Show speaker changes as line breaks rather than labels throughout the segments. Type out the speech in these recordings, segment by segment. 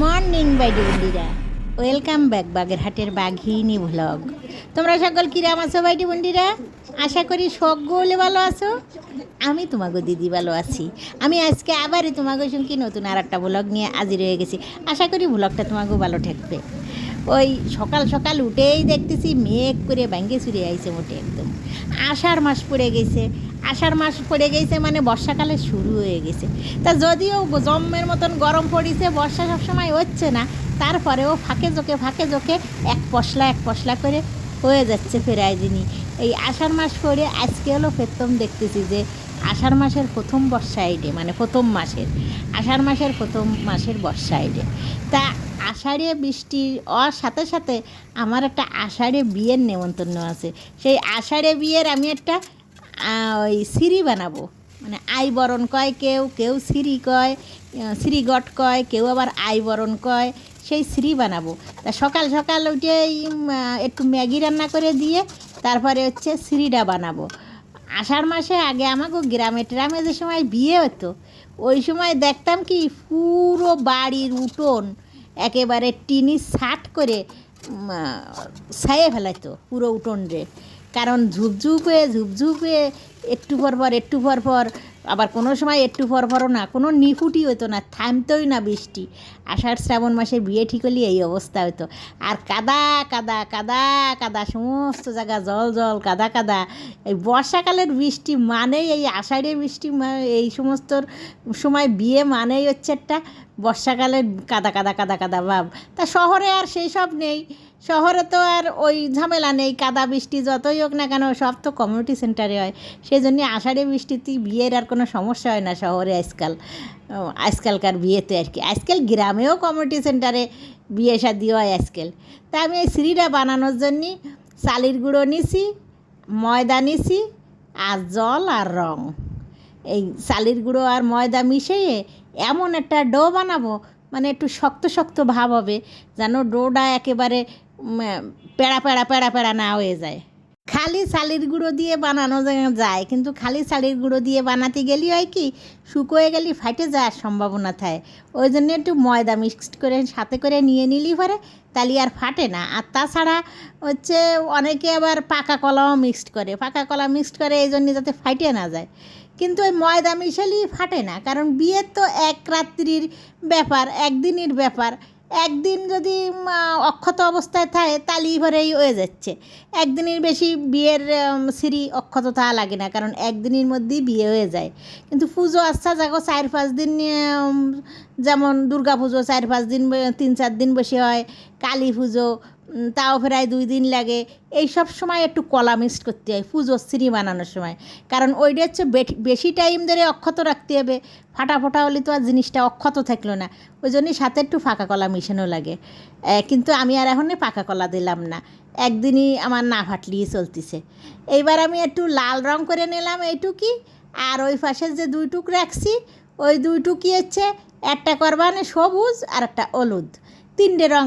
Morning বাইডি বন্ডিরা welcome back বাগেরহাটের বাঘিনী ভ্লগ তোমরা সকল কিরাম আছো, বাইডি বন্ডিরা আশা করি সকলে ভালো আছো। আমি তোমাকে দিদি ভালো আছি। আমি আজকে আবারই তোমাকে সঙ্গে নতুন আর একটা ব্লগ নিয়ে হাজির হয়ে গেছি। আশা করি ব্লগটা তোমাকেও ভালো ঠেকবে ওই সকাল সকাল উঠেই দেখতেছি মেঘ করে ব্যাঙ্গে চুরে আইছে মোটে একদম। আষাঢ় মাস পড়ে গেছে। আষাঢ় মাস পড়ে গেছে মানে বর্ষাকালে শুরু হয়ে গেছে। তা যদিও জম্মের মতন গরম পড়েছে, বর্ষা সবসময় হচ্ছে না, তারপরেও ফাঁকে জোকে ফাঁকে জোকে এক পশলা এক পশলা করে হয়ে যাচ্ছে ফেরাই দিনই। এই আষাঢ় মাস পরে আজকে হলো প্রথম দেখতেছি যে আষাঢ় মাসের প্রথম বর্ষা আইডে মানে প্রথম মাসের, আষাঢ় মাসের প্রথম মাসের বর্ষা আইডে তা আষাঢ়ে বৃষ্টি ওর সাথে সাথে আমার একটা আষাঢ়ে বিয়ের নেমন্তন্ন আছে। সেই আষাঢ়ে বিয়ের আমি একটা ওই সিঁড়ি বানাবো। মানে আই বরণ কয় কেউ কেউ সিঁড়ি কয় শ্রীগট কয়, কেউ আবার আই বরণ কয়, সেই সিঁড়ি বানাবো। তা সকাল সকাল উঠে একটু ম্যাগি রান্না করে দিয়ে তারপরে হচ্ছে সিঁড়িটা বানাবো। আষাঢ় মাসে আগে আমাকে গ্রামে ট্রামে যে সময় বিয়ে হতো, ওই সময় দেখতাম কি পুরো বাড়ির উঠোন একেবারে টিনি সাট করে ছায়ে ফেলাইতো পুরো উঠোন রে কারণ ঝুপঝুপে ঝুপঝুপে একটু পর পর, একটু পর পর, আবার কোনো সময় একটু পর পরও না, কোনো নিফুটি হতো না, থামতোই না বৃষ্টি। আষাঢ় শ্রাবণ মাসে বিয়ে ঠিক হলে এই অবস্থা হতো আর কাদা কাদা কাদা কাদা, সমস্ত জায়গা জল জল, কাদা কাদা। এই বর্ষাকালের বৃষ্টি মানেই, এই আষাঢ়ে বৃষ্টি এই সমস্ত সময় বিয়ে মানেই হচ্ছে একটা বর্ষাকালের কাদা কাদা কাদা কাদা ভাব। তা শহরে আর সেই সব নেই। শহরে তো আর ওই ঝামেলা নেই, কাদা বৃষ্টি যতই হোক না কেন, সব তো কমিউনিটি সেন্টারে হয়। সেই জন্য আষাঢ়ে বৃষ্টিতে বিয়ের আর কোনো সমস্যা হয় না শহরে আজকাল আজকালকার বিয়েতে আর কি। আজকাল গ্রামেও কমিউনিটি সেন্টারে বিয়ে শাদি হয় আজকাল। তা আমি এই সিঁড়িটা বানানোর জন্যে চালির গুঁড়ো নিছি, ময়দা নিছি আর জল আর রং। এই চালের গুঁড়ো আর ময়দা মিশিয়ে এমন একটা ডো বানাবো মানে একটু শক্ত শক্ত ভাব হবে যেন ডোটা একেবারে উম, পেড়া পেড়া পেড়া পেড়া না হয়ে যায়। খালি শালির গুঁড়ো দিয়ে বানানো যায় কিন্তু খালি শালির গুঁড়ো দিয়ে বানাতে গেলে হয় কি শুকোয়ে গেলে ফাটে যাওয়ার সম্ভাবনা থাকে। ওই জন্য একটু ময়দা মিক্সড করে সাথে করে নিয়ে নিলি পরে তাহলে আর ফাটে না। আর তাছাড়া হচ্ছে অনেকে আবার পাকা কলাও মিক্সড করে পাকা কলা মিক্সড করে এই জন্য যাতে ফাটে না যায়। কিন্তু ওই ময়দা মিশালি ফাটে না। কারণ বিয়ের তো এক রাত্রির ব্যাপার একদিনের ব্যাপার। একদিন যদি অক্ষত অবস্থায় থাকে, তালি ভরেই হয়ে যাচ্ছে। একদিনের বেশি বিয়ের সিঁড়ি অক্ষত থাকা লাগে না, কারণ একদিনের মধ্যেই বিয়ে হয়ে যায়। কিন্তু পুজো আচ্ছা যাগো চার পাঁচ দিন যেমন দুর্গা পুজো চার পাঁচ দিন, তিন চার দিন বসে হয়, কালী পুজো তাও প্রায় দুই দিন লাগে। এই সব সময় একটু কলা মিক্সড করতে হয় পুজোর সিঁড়ি বানানোর সময়। কারণ ওইটা হচ্ছে বেশি টাইম ধরে অক্ষত রাখতে হবে। ফাটা ফোটা হলে তো আর জিনিসটা অক্ষত থাকল না। ওই জন্যই সাথে একটু ফাঁকা কলা মিশানো লাগে। কিন্তু আমি আর এখন পাকা কলা দিলাম না। একদিনই আমার না ফাটলিয়ে চলতেছে। এইবার আমি একটু লাল রং করে নিলাম এইটুকি, আর ওই পাশে যে দুই টুক রাখছি, ওই দুই টুকি হচ্ছে একটা করবানে সবুজ আর একটা হলুদ। তিনটে রং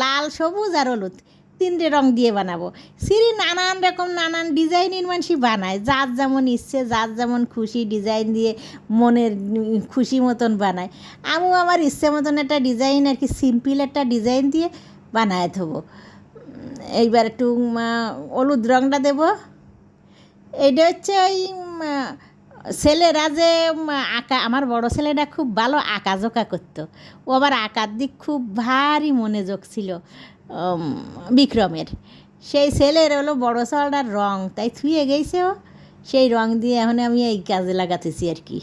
লাল, সবুজ আর হলুদ, তিনটে রং দিয়ে বানাবো। সিঁড়ি নানান রকম, নানান ডিজাইনের মানুষই বানায়। যার যেমন ইচ্ছে, যার যেমন খুশি ডিজাইন দিয়ে মনের খুশি মতন বানায়। আমিও আমার ইচ্ছে মতন একটা ডিজাইন আর কি সিম্পল একটা ডিজাইন দিয়ে বানায় থবো। এইবার একটু হলুদ রংটা দেবো। এইটা হচ্ছে ওই ছেলেরা যে আঁকা, আমার বড় ছেলেটা খুব ভালো আঁকা জোকা করতো। ও আবার আঁকার দিক খুব ভারী মনোযোগ ছিল বিক্রমের। সেই ছেলের হলো বড় ছেলেটার রং, তাই থুয়ে গেছে ও। সেই রং দিয়ে এখন আমি এই কাজে লাগাতেছি আর কি।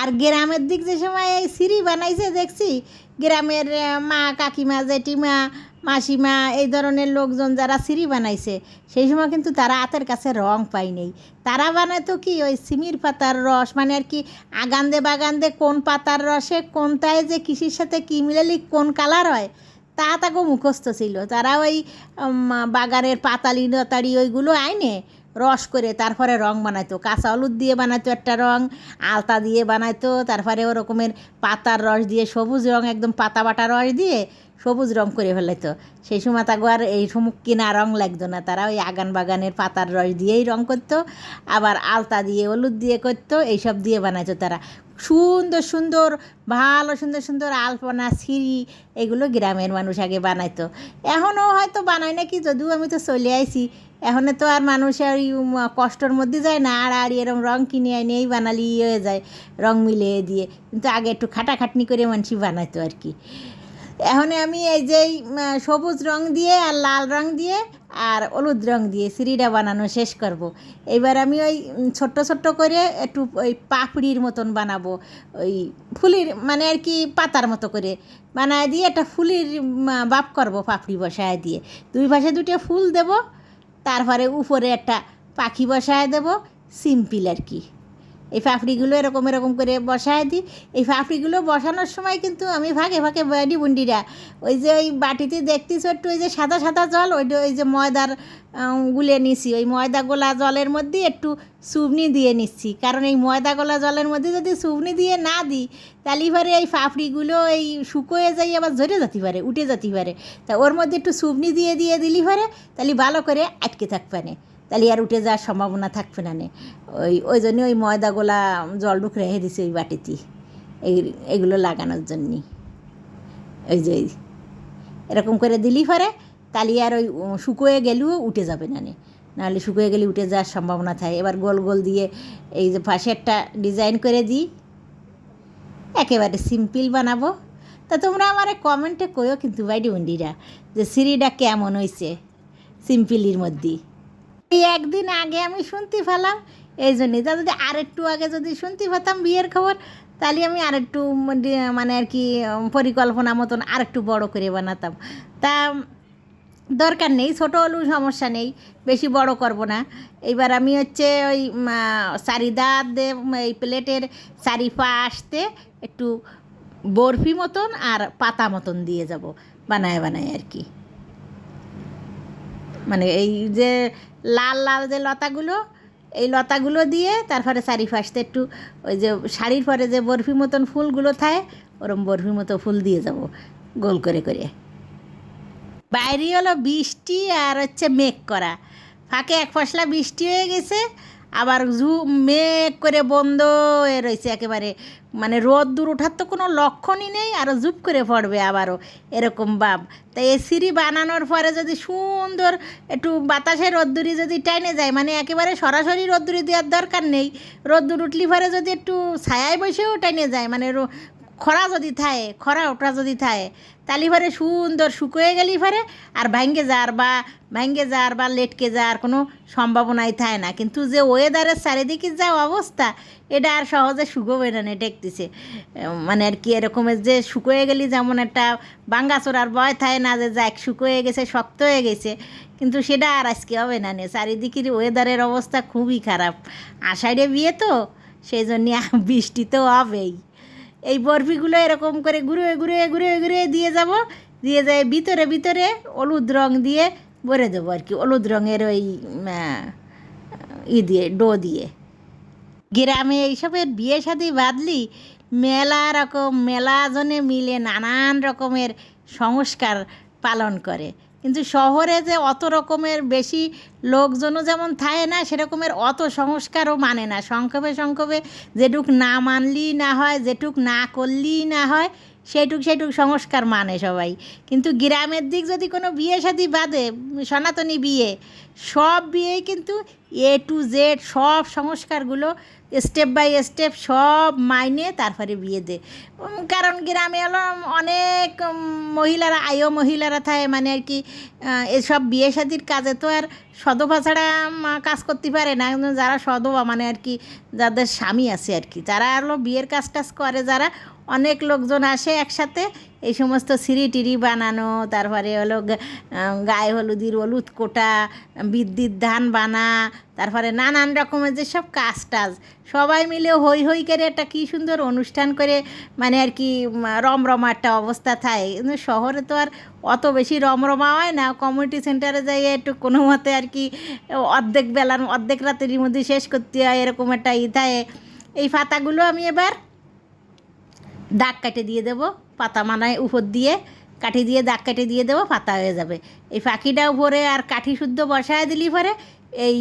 আর গ্রামের দিক যে সময় এই সিঁড়ি বানাইছে, দেখছি? গ্রামের মা কাকিমা, জেঠিমা মাসিমা, এই ধরনের লোকজন যারা সিঁড়ি বানাইছে, সেই সময় কিন্তু তারা হাতের কাছে রং পাই নেই। তারা বানাতো কি, ওই সিমির পাতার রস মানে আর কি আগান্দে বাগান্দে কোন পাতার রসে কোনটায় যে কৃষির সাথে কী মিলালি, কোন কালার হয়, তা তাকে মুখস্থ ছিল। তারা ওই বাগানের পাতালি লতাড়ি ওইগুলো আইনে রস করে তারপরে রং বানাইতো। কাঁচা হলুদ দিয়ে বানাইতো একটা রং, আলতা দিয়ে বানাইতো, তারপরে ওরকমের পাতার রস দিয়ে সবুজ রং, একদম পাতা বাটা রস দিয়ে সবুজ রং করে ফেলাইতো। সেই সময় তাকে আর এই সমুখ কিনা রং লাগতো না। তারা ওই আগান বাগানের পাতার রস দিয়েই রং করতো, আবার আলতা দিয়ে, হলুদ দিয়ে করতো, এইসব দিয়ে বানাইতো তারা। সুন্দর সুন্দর, ভালো সুন্দর সুন্দর আলপনা, সিঁড়ি, এগুলো গ্রামের মানুষ আগে বানাইতো। এখনও হয়তো বানায় নাকি, যদিও আমি তো চলে আইছি। এখন তো আর মানুষ আর কষ্টর মধ্যে যায় না, আর আর এরকম রং কিনে এনেই বানালি হয়ে যায়, রং মিলিয়ে দিয়ে। কিন্তু আগে একটু খাটাখাটনি করে মানুষই বানাইতো আর কি। এখন আমি এই যে সবুজ রং দিয়ে আর লাল রং দিয়ে আর হলুদ রং দিয়ে সিঁড়িটা বানানো শেষ করব। এবার আমি ওই ছোট্ট ছোট্ট করে একটু ওই পাপড়ির মতন বানাবো। ওই ফুলির মানে আর কি পাতার মতো করে বানায় দিয়ে একটা ফুলির বাপ করব পাপড়ি বসায় দিয়ে। দুই পাশে দুটো ফুল দেব, তারপরে উপরে একটা পাখি বসায় দেব, সিম্পল আর কি। এই পাপড়িগুলো এরকম এরকম করে বসায় দিই। এই পাপড়িগুলো বসানোর সময় কিন্তু আমি ভাগে ভাগে বাড়ি বুন্ডিরা। ওই যে ওই বাটিতে দেখতেছ একটু ওই যে সাদা সাদা জল, ওইটা ওই যে ময়দার গুলে নিছি। ওই ময়দা গোলা জলের মধ্যে একটু সুবনি দিয়ে নিচ্ছি। কারণ এই ময়দা গোলা জলের মধ্যে যদি সুবনি দিয়ে না দিই, তাহলে এবারে এই পাপড়িগুলো এই শুকোয়ে যাই আবার ঝরে যেতে পারে, উঠে যেতে পারে। তা ওর মধ্যে একটু সুবনি দিয়ে দিয়ে দিলি পারে, তাহলে ভালো করে আটকে থাকবে না। তাহলে আর উঠে যাওয়ার সম্ভাবনা থাকবে না ওই ওই জন্য ওই ময়দাগুলা জল ঢুক রেখে দিছে ওই বাটিতে, এই, এগুলো লাগানোর জন্যে। ওই যে, এরকম করে দিলি পরে, তাহলে আর ওই শুকোয়ে গেলেও উঠে যাবে না নাহলে শুকোয়ে গেলে উঠে যাওয়ার সম্ভাবনা থাকে। এবার গোল গোল দিয়ে এই যে পাশে একটা ডিজাইন করে দিই একেবারে সিম্পল বানাবো। তা তোমরা আমার কমেন্টে কইও কিন্তু বাইডি উন্ডিরা যে সিঁড়িটা কেমন হয়েছে সিম্পলির মধ্যে। এই একদিন আগে আমি শুনতে পেলাম, এই জন্যই তা যদি আরেকটু আগে যদি শুনতে পেতাম বিয়ের খবর, তাহলে আমি আরেকটু মানে- আর কি পরিকল্পনা মতন আরেকটু বড় করে বানাতাম। তা দরকার নেই, ছোটো হলেও সমস্যা নেই, বেশি বড় করব না। এইবার আমি হচ্ছে ওই চারিদার এই প্লেটের চারি আসতে একটু বরফি মতন আর পাতা মতন দিয়ে যাব, বানায় বানায় আর কি। মানে এই যে লাল লাল যে লতাগুলো, এই লতাগুলো দিয়ে তারপরে চারিপাশতে একটু ওই যে শাড়ির পরে যে বরফি মতন ফুলগুলো থাকে, ওরম বরফি মতো ফুল দিয়ে যাব, গোল করে করে। বাইরে হলো বৃষ্টি আর হচ্ছে মেঘ করা। ফাঁকে এক ফসলা বৃষ্টি হয়ে গেছে আবার জু মেঘ করে বন্ধ হয়ে রয়েছে একেবারে। মানে রোদ দূর ওঠার তো কোনো লক্ষণই নেই, আর জুপ করে পড়বে আবারও। এরকম বাপ। তাই এই সিঁড়ি বানানোর পরে যদি সুন্দর একটু বাতাসে রোদ্দুরি যদি টাইনে যায় মানে একেবারে সরাসরি রোদ্দুরি দেওয়ার দরকার নেই। রোদ্দুর উঠলি পরে যদি একটু ছায়ায় বসেও টাইনে যায় মানে খরা যদি থাকে খরা ওটা যদি থাকে তালি পরে সুন্দর শুকোয়ে গেলি পরে আর ভাঙ্গে যার বা, ভাঙ্গে যার বা লেটকে যাওয়ার কোনো সম্ভাবনাই থাকে না। কিন্তু যে ওয়েদারের চারিদিকে যা অবস্থা, এটা আর সহজে শুকোবে না না দেখতেছে মানে আর কি এরকমের যে শুকোয়ে গেলি যেমন একটা বাঙ্গাচোরার ভয় থাকে না যে যাক শুকোয়ে গেছে, শক্ত হয়ে গেছে। কিন্তু সেটা আর আজকে হবে না নে। চারিদিকের ওয়েদারের অবস্থা খুবই খারাপ। আষাঢ়ে বিয়ে তো, সেই জন্যে বৃষ্টি তো হবেই। এই বরফিগুলো এরকম করে ঘুরে ঘুরে ঘুরে ঘুরে দিয়ে যাব। দিয়ে যায় ভিতরে ভিতরে হলুদ রং দিয়ে ভরে দেবো আর কি। হলুদ রঙের ওই ই দিয়ে, ডো দিয়ে। গ্রামে এইসবের বিয়ে শাদি বাদলি মেলা রকম মেলা জনে মিলে নানান রকমের সংস্কার পালন করে। কিন্তু শহরে যে অত রকমের বেশি লোকজনও যেমন থাকে না, সেরকমের অত সংস্কারও মানে না। সংক্ষেপে সংক্ষেপে যেটুক না মানলেই না হয়, যেটুক না করলেই না হয় সেটুক সেটুক সংস্কার মানে সবাই। কিন্তু গ্রামের দিক যদি কোনো বিয়ে শাদি বাদে, সনাতনী বিয়ে, সব বিয়েই কিন্তু এ টু জেড সব সংস্কারগুলো স্টেপ বাই স্টেপ সব মাইনে তারপরে বিয়ে দে কারণ গ্রামে হলো অনেক মহিলারা, আয়ো মহিলারা থাকে মানে আর কি এসব বিয়ে শাদির কাজে তো আর সদবা ছাড়া কাজ করতে পারে না। যারা সদবা মানে আর কি, যাদের স্বামী আছে আর কি, যারা হলো বিয়ের কাজ টাজ করে, যারা অনেক লোকজন আসে একসাথে। এই সমস্ত সিঁড়ি টিড়ি বানানো, তারপরে হলো গায়ে হলুদির হলুদ কোটা, বিদ্যুৎ ধান বানা, তারপরে নানান রকমের যেসব কাজ টাজ। সবাই মিলে হই হই করে একটা কী সুন্দর অনুষ্ঠান করে মানে আর কি রমরমা একটা অবস্থা থাকে। কিন্তু শহরে তো আর অত বেশি রমরমা হয় না। কমিউনিটি সেন্টারে যাই একটু কোনো মতে আর কি, অর্ধেক বেলার, অর্ধেক রাতের মধ্যে শেষ করতে হয়, এরকম একটা ই থাকে। এই পাতাগুলো আমি এবার দাগ কেটে দিয়ে দেবো, পাতা মানায় উপর দিয়ে কাঠি দিয়ে দাগ কেটে দিয়ে দেবো, পাতা হয়ে যাবে। এই পাখিটা উপরে আর কাঠি শুদ্ধ বসায় দিলি পরে এই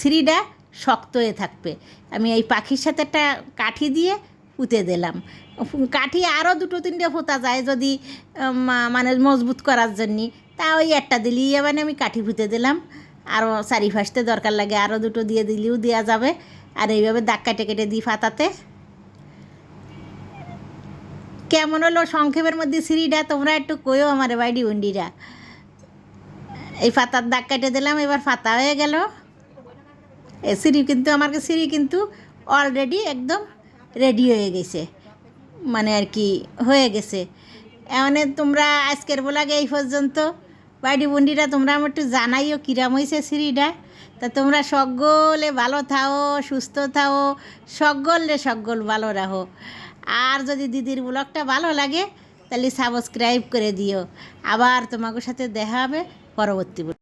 সিঁড়িটা শক্ত হয়ে থাকবে। আমি এই পাখির সাথে একটা কাঠি দিয়ে পুঁতে দিলাম। কাঠি আরও দুটো তিনটে পোতা যায় যদি মানে মজবুত করার জন্যে। তা ওই একটা দিলেই মানে আমি কাঠি পুঁতে দিলাম। আরও চারি ফাঁসতে দরকার লাগে আরও দুটো দিয়ে দিলেও দেওয়া যাবে। আর এইভাবে দাগ কেটে কেটে দিই পাতাতে। কেমন হলো সংক্ষেপের মধ্যে সিঁড়িটা? তোমরা একটু কইও আমার বাড়ি উন্ডিরা। এই পাতার দাগ কেটে দিলাম, এবার পাতা হয়ে গেল। এ সিঁড়ি কিন্তু, আমার সিঁড়ি কিন্তু অলরেডি একদম রেডি হয়ে গেছে। মানে আর কি, হয়ে গেছে। এমন তোমরা আজকের বলাগে এই পর্যন্ত। বাড়ি বন্ডিরা তোমরা আমার একটু জানাইও কিরাম হয়েছে সিঁড়িটা। তা তোমরা সকলে ভালো থাও, সুস্থ থাও, সকলে সকল ভালো রাখো আর যদি দিদির ব্লগটা ভালো লাগে, তাহলে সাবস্ক্রাইব করে দিও। আবার তোমাদের সাথে দেখা হবে পরবর্তী